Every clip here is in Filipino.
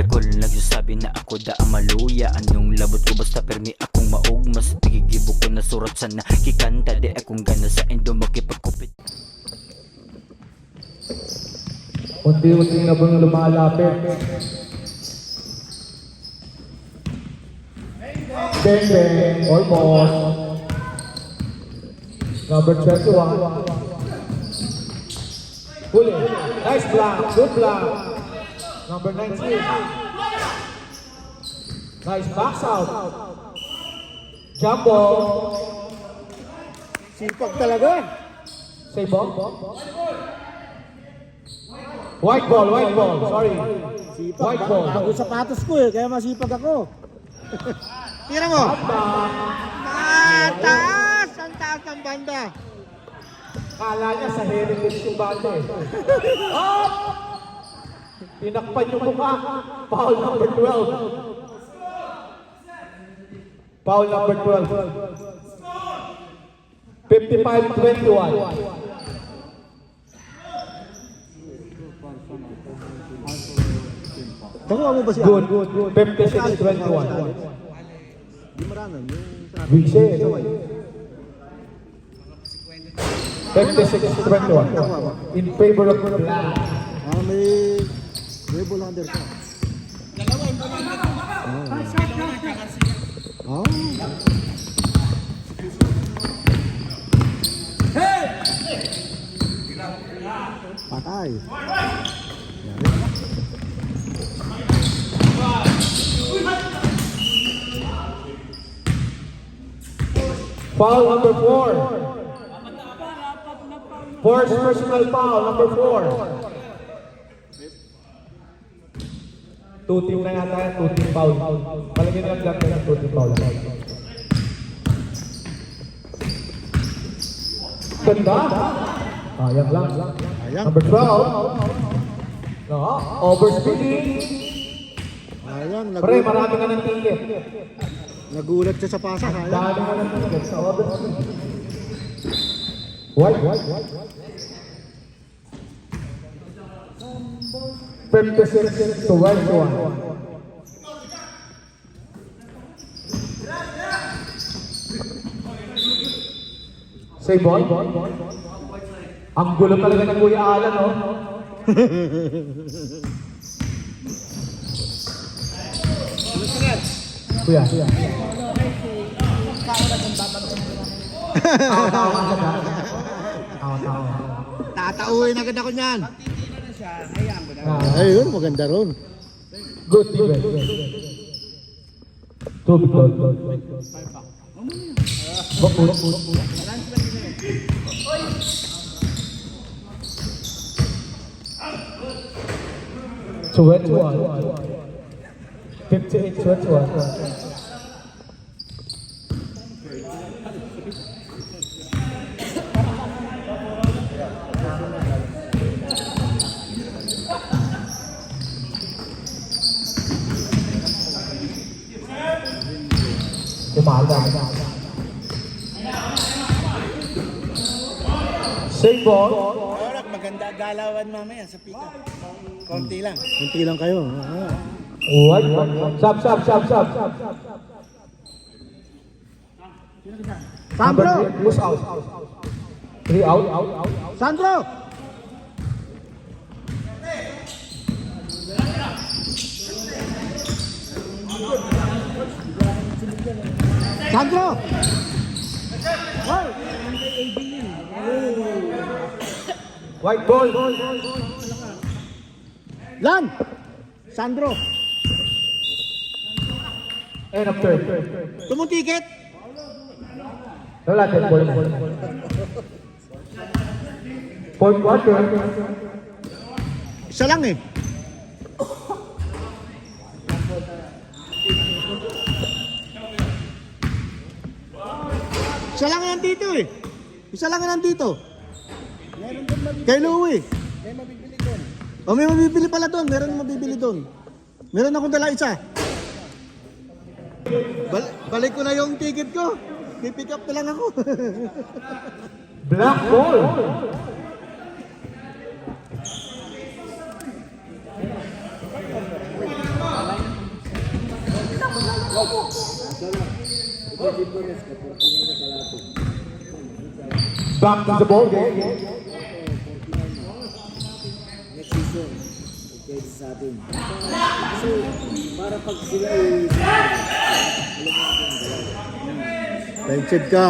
Takol nagsasabi na ako da ang maluya Anong labot ko basta permi akong maog Mas tigigibo ko na surat sa nakikanta Di akong gana sa endo makipagkupit Unti-unti na bang lumalapit. Bang bang, almost. Number 21. Huli. Nice block, good block. Number 19. Nice box out. Jump ball. Sipag talaga. Say ball. White ball, white ball. Sorry. Sipag. White Ba- ball. Bago sapatos ko eh, kaya masipag ako. Tira mo. Mataas! Ang taas ng banda. Kala niya sa heritage yung bata eh. Oh! Tinakpan yung mukha. Foul number 12. Foul number 12. 55-21. Nakuha mo ba siya? Good, good, good. 56-21. Di maranan. Yung Wiche, ito eh. 56-21. In favor of black. Ah, may... May bulander ka. Dalawa yung bulander Ah. Patay. Foul number four. Force personal foul number four. Team na yata team foul. Palagyan lang lang yan, two team foul. Ganda. Sayang lang. Sayang. Number 12. No, overspeeding. Ayan, Pre, nagulat, marami ka ng ticket. nagulat siya sa pasa. Ayan. Dami ka ng ticket sa overspeeding. White, white, white. 56 to 21. Say boy. Ang gulo talaga ng Kuya Alan, no? Kuya. Kuya. Tawa-tawa. Tatauhin agad ako niyan. Ah, Ayun, maganda ron. Good defense. Tubig doon. Bakit? Twenty-one. Fifty-eight, twenty-one. Umaga. Save ball. Orak, maganda galawan mamaya sa pika. Konti lang. Kunti lang kayo. What? Sub, sub, sub. Number Sandro! who's out? Three out, out, out. Sandro! White ball. Lan! Sandro! End of third. Tumutikit! Wala, ten ball. Fourth quarter. Isa lang eh. Isa lang yan dito eh. Isa lang yan dito. Kay Louie. May mabibili doon. O may mabibili pala doon. Meron mabibili doon. Meron akong dala isa. Bal- balik ko na yung ticket ko. Pipick up na lang ako. Black ball. Back to the ball game. Next season, pwede sa atin. Para pag sila ay... Alam ka.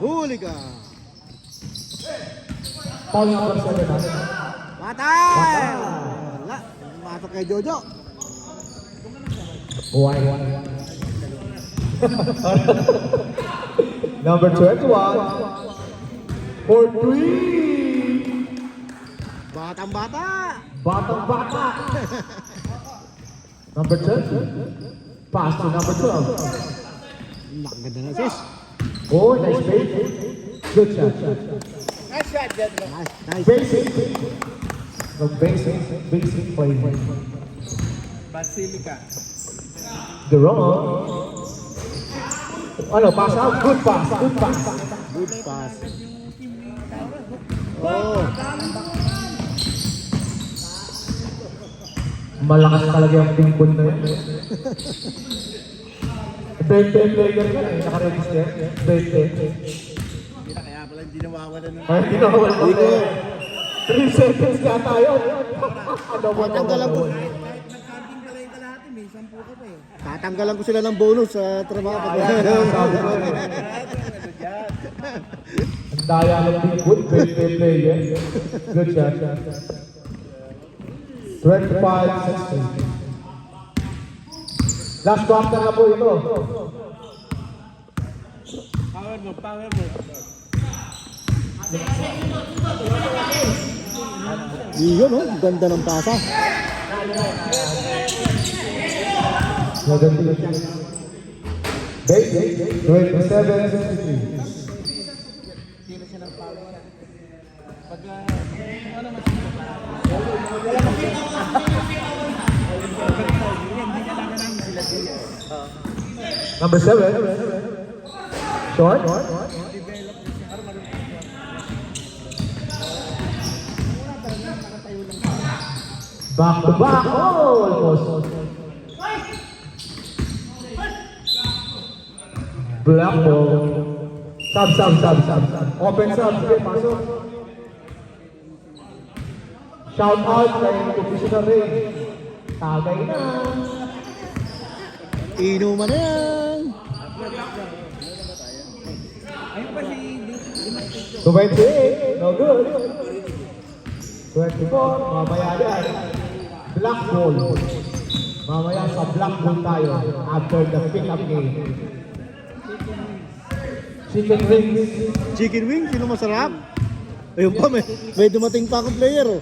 Huli ka. Paul sa dalawa. Matay! Wala. Kay Jojo. Buhay. Buhay. Number 21. For three. Batang bata. Batang bata. number 10. Pass to number 12. Ang ganda na sis. Oh, nice bait. Good shot. Nice shot, Jed. Nice, nice. Basic. The basic, basic play. Basilica. The wrong. Ano, pass out. Good pass. Good pass. Good pass. Oh, Malakas talaga yung pimpon na yun. Bente player ka eh, nakaregister. Na, kaya pala hindi nawawala ng... Ay, hindi na wala ko. 3 seconds nga tayo. Ano mo na Tatanggalan ko. Nag-camping pala yung kalahati, may sampu ka pa eh. Tatanggalan ko sila ng bonus sa trabaho. Ko eh. Ang daya ng pimpon, bente player. Good shot. 25 16. Last quarter na po ito. Power mo, power mo. Yun oh, ganda ng pasa. Maganda yun. Basic, 27 63. Number seven. Short. Back to back. Oh, almost. Black ball. Sub, sub, sub, sub. Open sub. Sige, pasok. Shout out kay Official Ray. Tagay na. Inuman na yan. Ayun pa si... 28. No good. 24. Mamaya yan. Black ball. Mamaya sa black ball tayo after the pick-up game. Chicken wings. Chicken wing, sino masarap? Ayun pa, may, may dumating pa akong player oh.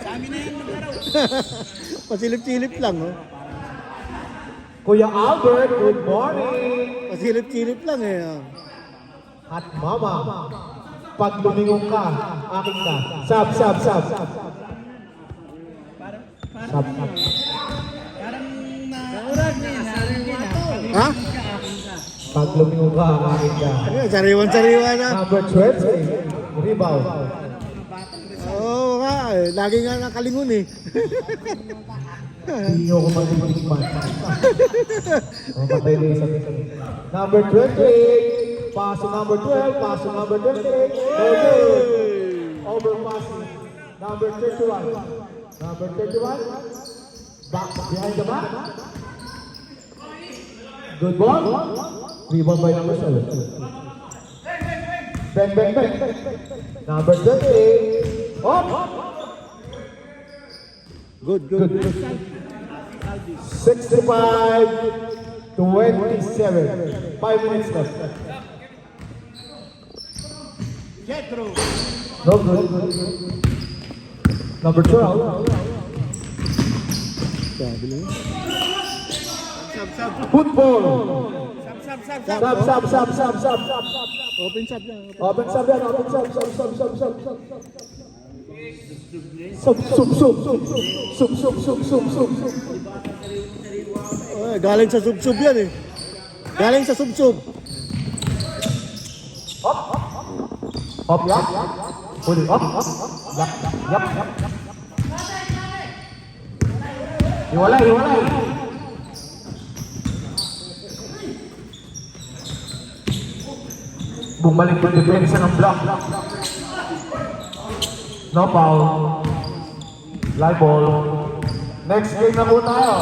Sa amin na yan maglaro. Pasilip-silip lang oh. Kuya Albert, good morning. Pasilip-silip lang eh. oh. At mama, pag lumingon ka, akin ka. Sab, sab, sab. Sab, sab. Parang Pag lumingon ka, akin ka. Sariwan-sariwa na. Number 20, rebound. Oo nga, eh. lagi nga nakalingon eh. Hindi ako matitikman. Mamatay na isa. Number 28, paso number 12, paso number 28. No good. Number 31. Number 31. Back behind the back. Good ball. Rebound by number 7. Bang, bang, bang. Number 28. Up. Good, good. Good. 65 27. Five minutes left. Jetro. No good. Number 12. Football. Sub, sub, sub, sub, sub, sub, sub. Open shot lang. Open sub yan, open sub, sub, sub, sub, sub, sub, sub. Sub, sub, sub, sub, sub, sub, sub, sub, sub, sub. Oh, galing sa sub-sub yan eh. Galing sa sub-sub. Up, yap. Huli, up, up. Yap, yap, yap. Iwalay, iwalay. Bumalik yung depensa ng block. No foul. Live ball. Next game na po tayo.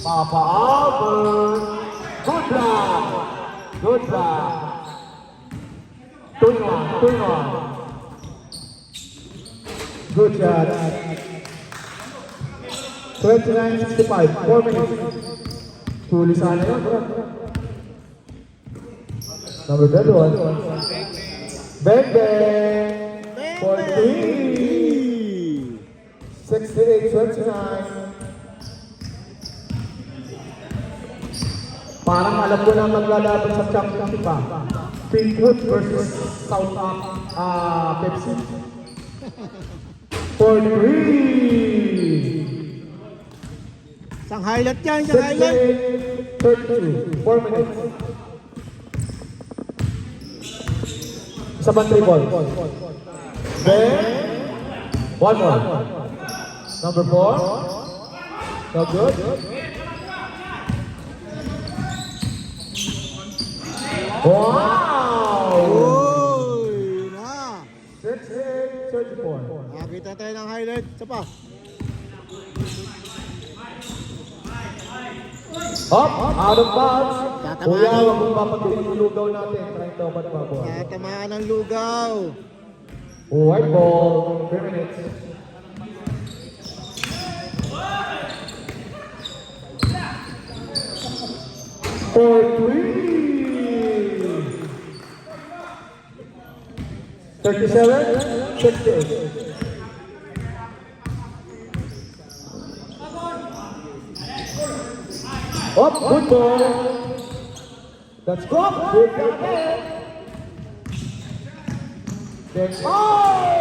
Papa Albert. Good block. Good. Two in one. Good shot. 29-65. 4 minutes. Huli sana yun, bro. Number 21. Bang Bang! For three! 68-29. Parang alam ko na maglalaban sa championship pa. Pinkwood versus South uh, Pepsi. For three! Isang highlight yan, isang highlight. 38, 32, 4 minutes. Isa three ball. Then, one more. Number four. No good. Wow! Uy, na. 38, 34. Nakakita tayo ng highlight. Isa pa. Up, out of bounds. Kuya, wag mong papagawin yung lugaw natin. Trying to open pa po. Tatamaan ng lugaw. White ball, 3 minutes. For three. Thirty-seven, sixty-eight. Up, good ball. That's drop. Good ball. Then, oh!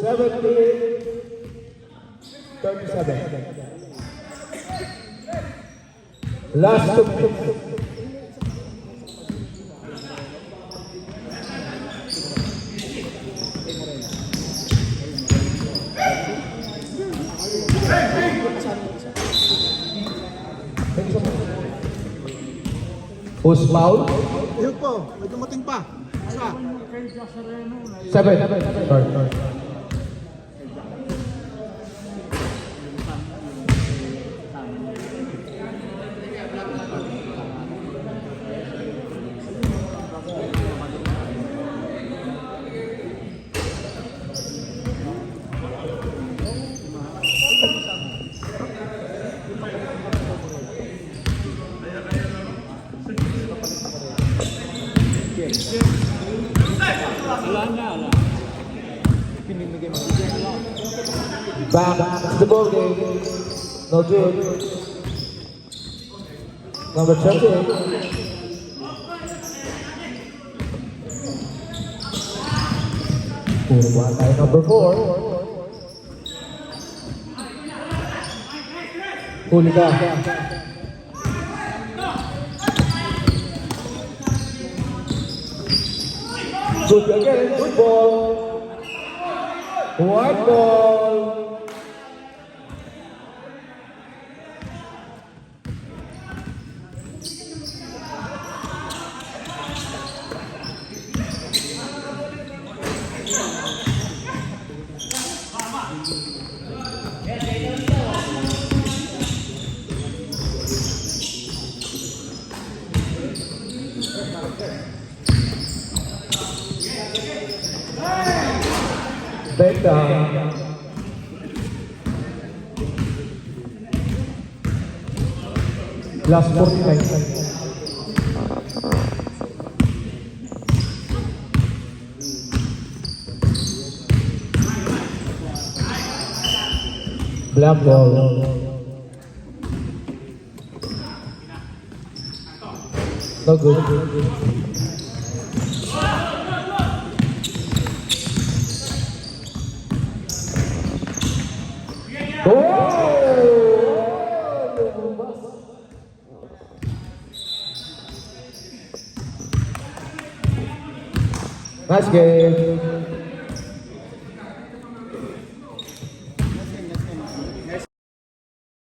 Seventy, thirty-seven. Last two minutes. Foul? Ayun po, may dumating pa. Isa. Seven. Sorry, sorry. Back to the ball game. No good. Number 28. Puro ba tayo number 4. Huli Good again. Good ball. White ball. Back down. Last 49 seconds. Black ball. No good. Oh! Nice game.